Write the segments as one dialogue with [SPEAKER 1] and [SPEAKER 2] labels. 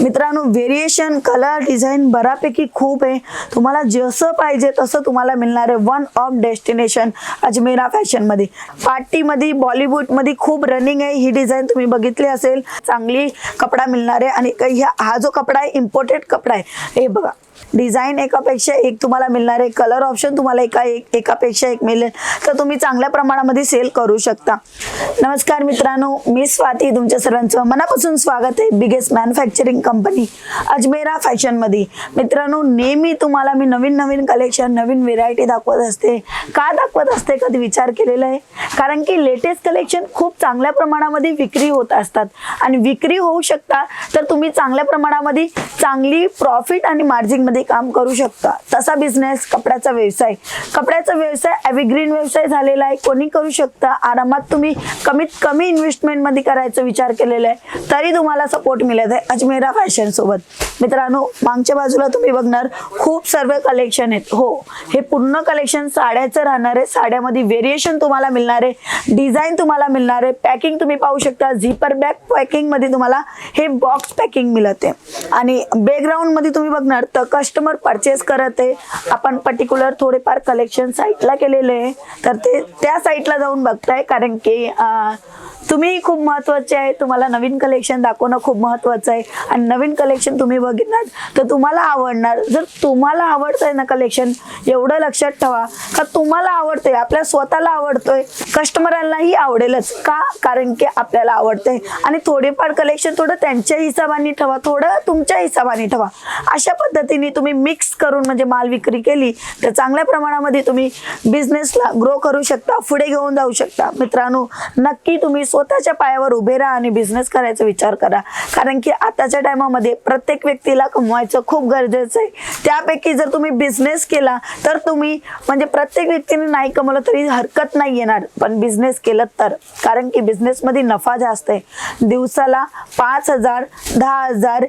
[SPEAKER 1] मित्रांनो variation colour design बऱ्यापैकी खूप आहे. तुम्हाला जसं पाहिजे तसं तुम्हाला मिळणार आहे वन ऑफ डेस्टिनेशन अजमेरा फॅशनमध्ये पार्टीमध्ये बॉलिवूडमध्ये खूप रनिंग आहे. ही डिझाईन तुम्ही बघितली असेल. चांगली कपडा मिळणार आहे आणि काही ह्या- हा जो कपडा आहे इम्पोर्टेड कपडा आहे. हे बघा. डिझाईन एकापेक्षा एक तुम्हाला मिळणार आहे कलर ऑप्शन तुम्हाला एका एक एकापेक्षा एक मिळेल. तर तुम्ही चांगल्या प्रमाणामध्ये सेल करू शकता. नमस्कार मित्रांनो मी स्वाती तुमच्या सर्वांचं मनापासून स्वागत आहे. बिगेस्ट मॅन्युफॅक्चरिंग कंपनी अजमेरा फॅशनमध्ये. मित्रांनो नेहमी तुम्हाला मी नवीन नवीन कलेक्शन नवीन व्हेरायटी दाखवत असते. का दाखवत असते? कधी विचार केलेला आहे? कारण की लेटेस्ट कलेक्शन खूप चांगल्या प्रमाणामध्ये विक्री होत असतात. आणि विक्री होऊ शकता तर तुम्ही चांगल्या प्रमाणामध्ये चांगली प्रॉफिट आणि मध्ये काम करू शकता. तसा बिझनेस कपड्याचा व्यवसाय. कपड्याचा व्यवसाय एव्हरग्रीन व्यवसाय झालेला आहे. कोणी करू शकता. आरामात तुम्ही कमीत कमी इन्व्हेस्टमेंटमध्ये करायचा विचार केलेला आहे. तरी तुम्हाला सपोर्ट मिळत आहे. अजमेरा फॅशन सोबत. मित्रांनो मागच्या बाजूला तुम्ही बघणार खूप सर्व कलेक्शन आहेत. हो हे पूर्ण कलेक्शन साड्याचं राहणार आहे. साड्यामध्ये व्हेरिएशन तुम्हाला मिळणार आहे. डिझाईन तुम्हाला मिळणार आहे. पॅकिंग तुम्ही पाहू शकता. झिपर बॅग पॅकिंगमध्ये तुम्हाला हे बॉक्स पॅकिंग मिळत. आहे आणि बॅकग्राऊंडमध्ये तुम्ही बघणार तर कस्टमर परचेस करत आहे. आपण पर्टिक्युलर थोडेफार कलेक्शन साईटला केलेले आहे. तर ते त्या साईटला जाऊन बघताय. कारण की तुम्ही खूप महत्त्वाचे आहे. तुम्हाला नवीन कलेक्शन दाखवणं खूप महत्वाचं आहे. आणि नवीन कलेक्शन तुम्ही बघितणार तर तुम्हाला आवडणार. जर तुम्हाला आवडतंय ना कलेक्शन एवढं लक्षात ठेवा. का तुम्हाला आवडतंय आपल्या स्वतःला आवडतोय. कस्टमरांनाही आवडेलच का? कारण की आपल्याला आवडतंय. आणि थोडेफार कलेक्शन थोडं त्यांच्या हिशोबाने ठेवा थोडं तुमच्या हिशोबाने ठेवा. अशा पद्धतीने तुम्ही मिक्स करून म्हणजे माल विक्री केली तर चांगल्या प्रमाणामध्ये तुम्ही बिझनेसला ग्रो करू शकता पुढे घेऊन जाऊ शकता. मित्रांनो नक्की तुम्ही स्वतःच्या पायावर उभे राहा आणि बिझनेस करायचा विचार करा. कारण की आताच्या टायमामध्ये प्रत्येक व्यक्तीला कमवायचं खूप गरजेचं आहे. त्यापैकी जर तुम्ही बिझनेस केला तर तुम्ही म्हणजे प्रत्येक व्यक्तीने नाही कमवलं तरी हरकत नाही येणार. पण बिझनेस केलं तर. कारण की बिझनेसमध्ये नफा जास्त आहे. दिवसाला पाच हजार दहा हजार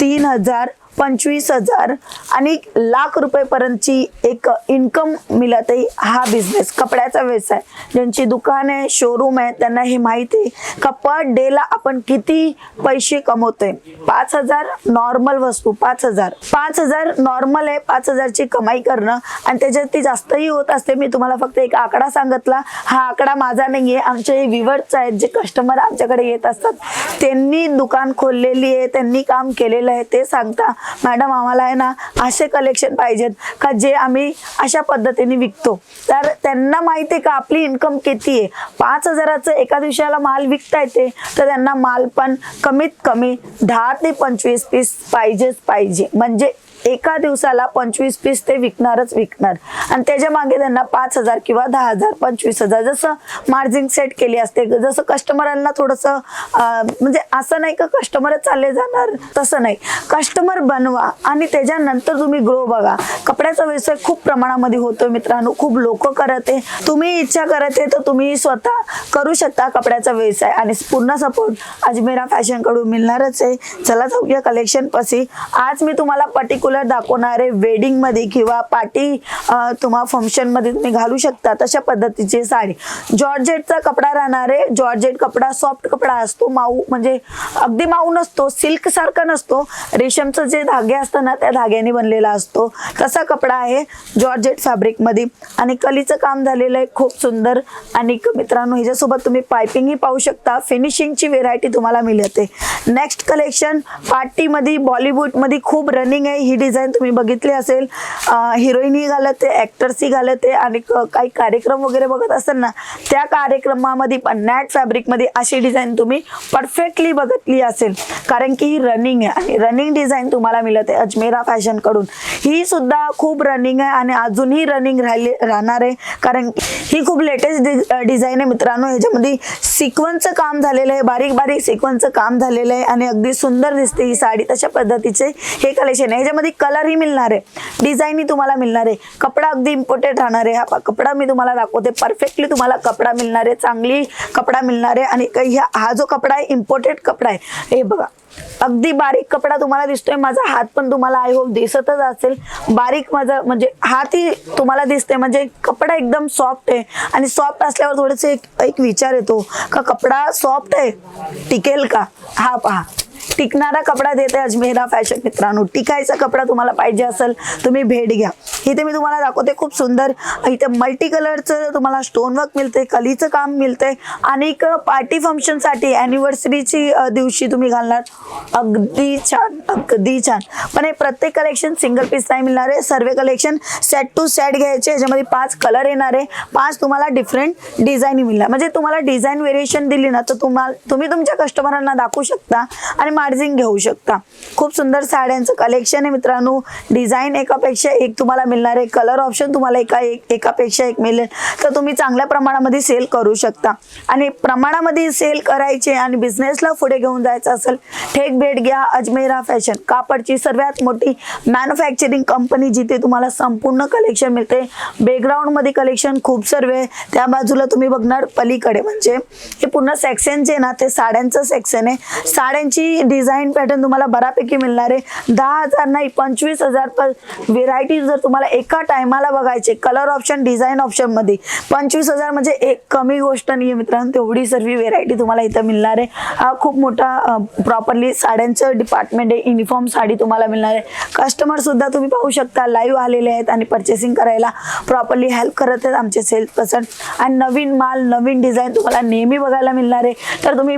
[SPEAKER 1] तीन हजार पंचवीस हजार आणि लाख रुपयेपर्यंतची एक इन्कम मिळत आहे. हा बिझनेस कपड्याचा व्यवसाय. ज्यांची दुकान आहे शोरूम आहे त्यांना हे माहिती आहे. का पर डेला आपण किती पैसे कमवतोय? पाच हजार नॉर्मल वस्तू पाच हजार. पाच हजार नॉर्मल आहे पाच हजारची कमाई करणं. आणि त्याच्यात ती जास्तही होत असते. मी तुम्हाला फक्त एक आकडा सांगितला. हा आकडा माझा नाही आहे. आमचे विवर्स आहेत जे कस्टमर आमच्याकडे येत असतात. त्यांनी दुकान खोललेली आहे त्यांनी काम केलेलं आहे ते सांगता. मॅडम आम्हाला आहे ना असे कलेक्शन पाहिजेत का जे आम्ही अशा पद्धतीने विकतो? तर त्यांना माहिती आहे का आपली इन्कम किती आहे? पाच हजाराचं एका दिवसाला माल विकता येते तर त्यांना माल पण कमीत कमी दहा ते पंचवीस पीस पाहिजेच पाहिजे. म्हणजे एका दिवसाला पंचवीस पीस ते विकणारच विकणार. आणि त्याच्यामागे त्यांना पाच हजार किंवा दहा हजार पंचवीस हजार जसं मार्जिन सेट केली असते जसं कस्टमरांना थोडंसं म्हणजे असं नाही का कस्टमरच चालले जाणार तसं नाही. कस्टमर बनवा आणि त्याच्यानंतर तुम्ही ग्रो बघा. कपड्याचा व्यवसाय खूप प्रमाणामध्ये होतो मित्रांनो खूप लोक करत आहे. तुम्ही इच्छा करत आहे तर तुम्ही स्वतः करू शकता कपड्याचा व्यवसाय. आणि पूर्ण सपोर्ट अजमेरा फॅशनकडून मिळणारच आहे. चला जाऊया कलेक्शन पसी आज मी तुम्हाला पर्टिक्युलर दाखवणार दाखवणारे वेडिंगमध्ये किंवा पार्टी तुम्हा फंक्शनमध्ये तुम्ही घालू शकता तशा पद्धतीची साडी. जॉर्जेटचा कपडा राहणार आहे. जॉर्जेट कपडा सॉफ्ट कपडा असतो. माऊ म्हणजे अगदी माऊ नसतो. सिल्क सारखा नसतो. रेशमचं जे धागे असतात ना त्या धाग्याने बनलेला असतो. तसा कपडा आहे जॉर्जेट फॅब्रिकमध्ये आणि कलीचं काम झालेलं आहे. खूप सुंदर. आणि मित्रांनो ह्याच्यासोबत तुम्ही पायपिंगही पाहू शकता. फिनिशिंगची व्हेरायटी तुम्हाला मिळते. नेक्स्ट कलेक्शन पार्टीमध्ये बॉलिवूडमध्ये खूप रनिंग आहे. ही डिझाईन तुम्ही बघितली असेल हिरोईनही घालत आहे ॲक्टर्सही घालत आहे आणि काही कार्यक्रम वगैरे बघत असाल ना त्या कार्यक्रमामध्ये पण नॅट फॅब्रिकमध्ये अशी डिझाईन तुम्ही परफेक्टली बघितली असेल. कारण की ही रनिंग आहे आणि रनिंग डिझाईन तुम्हाला मिळत आहे अजमेरा फॅशनकडून. ही सुद्धा खूप रनिंग आहे आणि अजूनही रनिंग राहिले राहणार आहे. कारण ही खूप लेटेस्ट डिझाईन आहे मित्रांनो. ह्याच्यामध्ये सिक्वन्सचं काम झालेलं आहे बारीक बारीक सिक्वन्सचं काम झालेलं आहे आणि अगदी सुंदर दिसते ही साडी तशा पद्धतीचे हे कलेक्शन आहे. ह्याच्यामध्ये कलरही मिळणार आहे. डिझाईनही तुम्हाला मिळणार आहे. कपडा अगदी इम्पॉर्टंट राहणार आहे. हा कपडा मी तुम्हाला दाखवते. परफेक्टली तुम्हाला कपडा मिळणार आहे. चांगली कपडा मिळणार आहे. आणि काही ह्या- हा जो कपडा आहे इम्पोर्टेड कपडा आहे. हे बघा. अगदी बारीक कपडा तुम्हाला दिसतोय. माझा हात पण तुम्हाला आय होप दिसतच असेल. बारीक माझा म्हणजे हातही तुम्हाला दिसते म्हणजे कपडा एकदम सॉफ्ट आहे. आणि सॉफ्ट असल्यावर थोडेसे एक एक विचार येतो. का कपडा सॉफ्ट आहे? टिकेल का? हा पहा. टिकणारा कपडा देते अजमेरा फॅशन मित्रांनो. टिकायचा कपडा तुम्हाला पाहिजे असेल तुम्ही भेट घ्या. इथे मी तुम्हाला दाखवते खूप सुंदर इथे मल्टी कलरचं तुम्हाला स्टोनवर्क मिळते कलीचं काम मिळते आणि पार्टी फंक्शनसाठी ॲनिव्हर्सरीची दिवशी तुम्ही घालणार. अगदी छान अगदी छान. पण हे प्रत्येक कलेक्शन सिंगल पीस नाही मिळणार आहे. सर्व कलेक्शन सेट टू सेट घ्यायचे. याच्यामध्ये पाच कलर येणार आहे. पाच तुम्हाला डिफरंट डिझाईन मिळणार. म्हणजे तुम्हाला डिझाईन व्हेरिएशन दिली ना तर तुम्हाला तुम्ही तुमच्या कस्टमरांना दाखवू शकता. आणि मार्जिन घेऊ शकता. खूप सुंदर साड्यांचं कलेक्शन आहे मित्रांनो. डिझाईन एकापेक्षा एक तुम्हाला मिळणार आहे. कलर ऑप्शन तुम्हाला एका एक एकापेक्षा एक मिळेल. तर तुम्ही चांगल्या प्रमाणामध्ये सेल करू शकता. आणि प्रमाणामध्ये सेल करायचे आणि बिझनेसला पुढे घेऊन जायचं असेल ठेक भेट घ्या. अजमेरा फॅशन कापडची सर्वात मोठी मॅन्युफॅक्चरिंग कंपनी जिथे तुम्हाला संपूर्ण कलेक्शन मिळते. बॅकग्राऊंडमध्ये कलेक्शन खूप सर्व आहे. त्या बाजूला तुम्ही बघणार पलीकडे. म्हणजे हे पूर्ण सेक्शन जे आहे ना ते साड्यांचं सेक्शन आहे. साड्यांची डिझाईन पॅटर्न तुम्हाला बऱ्यापैकी मिळणार आहे. दहा हजार नाही पंचवीस हजार पर व्हेरायटी जर तुम्हाला एका टायमाला बघायचे कलर ऑप्शन डिझाईन ऑप्शनमध्ये पंचवीस हजार म्हणजे एक कमी गोष्ट नाही आहे मित्रांनो तेवढी सर्व व्हेरायटी तुम्हाला इथं मिळणार आहे. हा खूप मोठा प्रॉपरली साड्यांचं डिपार्टमेंट आहे युनिफॉर्म साडी तुम्हाला मिळणार आहे. कस्टमर सुद्धा तुम्ही पाहू शकता लाईव्ह आलेले आहेत आणि परचेसिंग करायला प्रॉपरली हेल्प करत आहेत आमचे सेल्स पर्सन आणि नवीन माल नवीन डिझाईन तुम्हाला नेहमी बघायला मिळणार आहे. तर तुम्ही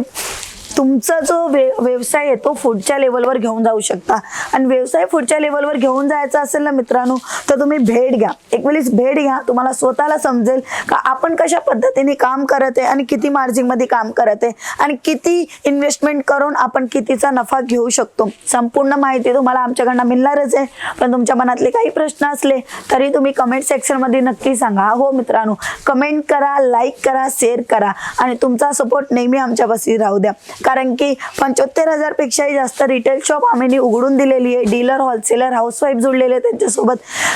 [SPEAKER 1] तुमचा जो व्य व्यवसाय आहे तो पुढच्या लेवलवर घेऊन जाऊ शकता. आणि व्यवसाय पुढच्या लेवलवर घेऊन जायचा असेल ना मित्रांनो तर तुम्ही भेट घ्या. एक वेळेस भेट घ्या तुम्हाला स्वतःला समजेल का आपण कशा पद्धतीने काम करत आहे आणि किती मार्जिनमध्ये काम करत आहे आणि किती इन्व्हेस्टमेंट करून आपण कितीचा नफा घेऊ शकतो. संपूर्ण माहिती तुम्हाला आमच्याकडनं मिळणारच आहे. पण तुमच्या मनातले काही प्रश्न असले तरी तुम्ही कमेंट सेक्शनमध्ये नक्की सांगा. हो मित्रांनो कमेंट करा लाईक करा शेअर करा आणि तुमचा सपोर्ट नेहमी आमच्यापाशी राहू द्या. कारण की पंच्याहत्तर हजार पेक्षाही जास्त रिटेल शॉप आम्ही उघडून दिलेली आहे. डीलर होलसेलर हाऊसवाईफ जुळलेले आहेत त्यांच्यासोबत.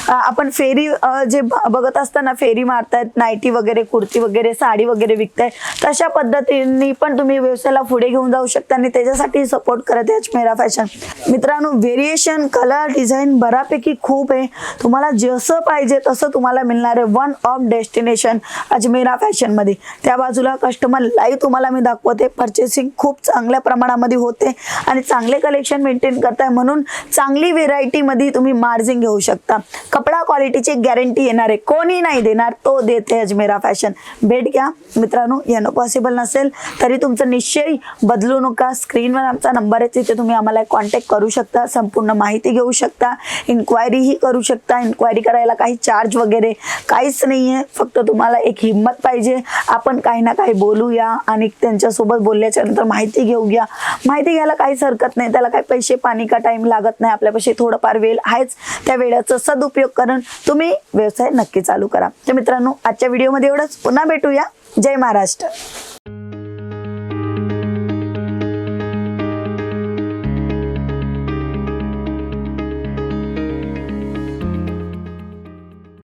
[SPEAKER 1] आपण फेरी जे ब- बघत असताना फेरी मारतायत नाईटी वगैरे कुर्ती वगैरे साडी वगैरे विकताय तशा पद्धतीने पण तुम्ही व्यवसायाला पुढे घेऊन जाऊ शकता आणि त्याच्यासाठी सपोर्ट करत आहे अजमेरा फॅशन मित्रांनो व्हेरिएशन कलर डिझाईन बऱ्यापैकी खूप आहे. तुम्हाला जसं पाहिजे तसं तुम्हाला मिळणार आहे वन ऑफ डेस्टिनेशन अजमेरा फॅशनमध्ये त्या बाजूला कस्टमर लाईव्ह तुम्हाला मी दाखवते. पर्चेसिंग खूप चांगल्या प्रमाणामध्ये होते आणि चांगले कलेक्शन मेंटेन करताय म्हणून चांगली व्हेरायटीमध्ये तुम्ही मार्जिन घेऊ शकता. कपडा क्वालिटीची गॅरंटी येणार आहे. कोणी नाही देणार तो देते अजमेरा फॅशन भेट घ्या. मित्रांनो येणं पॉसिबल नसेल तरी तुमचं निश्चय बदलू नका. स्क्रीनवर आमचा नंबर आहे तिथे तुम्ही आम्हाला कॉन्टॅक्ट करू शकता. संपूर्ण माहिती घेऊ शकता. इन्क्वायरीही करू शकता. इन्क्वायरी करायला काही चार्ज वगैरे काहीच नाही आहे फक्त तुम्हाला एक हिंमत पाहिजे. आपण काही ना काही बोलूया आणि त्यांच्यासोबत बोलल्याच्या नंतर माहिती घेऊया माहिती घ्यायला काहीच हरकत नाही. त्याला काही पैसे पाणी का टाइम लागत नाही. आपल्यापाशी थोडंफार वेळ आहेच. त्या वेळाचा सदुपयोग करून तुम्ही व्यवसाय नक्की चालू करा. तर मित्रांनो आजच्या व्हिडिओमध्ये एवढंच. पुन्हा भेटूया. जय महाराष्ट्र.